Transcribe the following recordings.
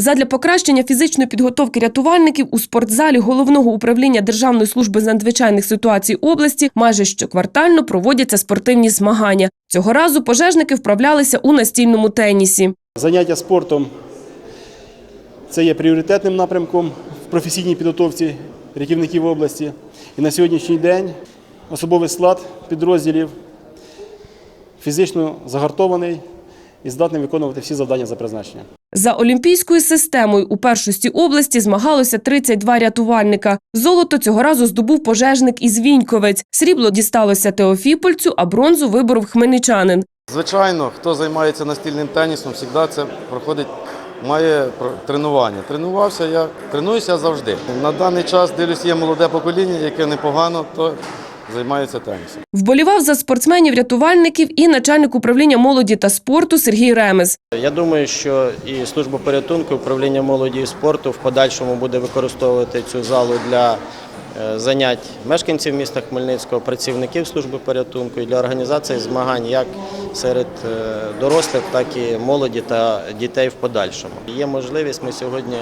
Задля покращення фізичної підготовки рятувальників у спортзалі головного управління Державної служби з надзвичайних ситуацій області майже щоквартально проводяться спортивні змагання. Цього разу пожежники вправлялися у настільному тенісі. Заняття спортом це є пріоритетним напрямком в професійній підготовці рятівників області. І на сьогоднішній день особовий склад підрозділів фізично загартований і здатний виконувати всі завдання за призначенням. За олімпійською системою у першості області змагалося 32 рятувальника. Золото цього разу здобув пожежник із Віньковець. Срібло дісталося Теофіпольцю, а бронзу виборов хмельничанин. Звичайно, хто займається настільним тенісом, завжди це проходить, має тренування. Тренувався я, тренуюся завжди. На даний час дивлюсь, є молоде покоління, яке непогано, то займається тенісом. Вболівав за спортсменів-рятувальників і начальник управління молоді та спорту Сергій Ремез. Я думаю, що і служба порятунку, управління молоді і спорту в подальшому буде використовувати цю залу для е, занять мешканців міста Хмельницького, працівників служби порятунку і для організації змагань як серед е, дорослих, так і молоді та дітей в подальшому. Є можливість, ми сьогодні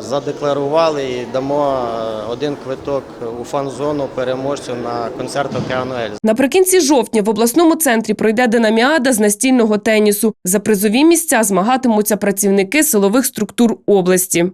задекларували і дамо е, один квиток у фан-зону переможцю на концерт Океану Ельз». Наприкінці жовтня в обласному центрі пройде динаміада з настільного тенісу. За призові місця змагатимуться працівники силових структур області.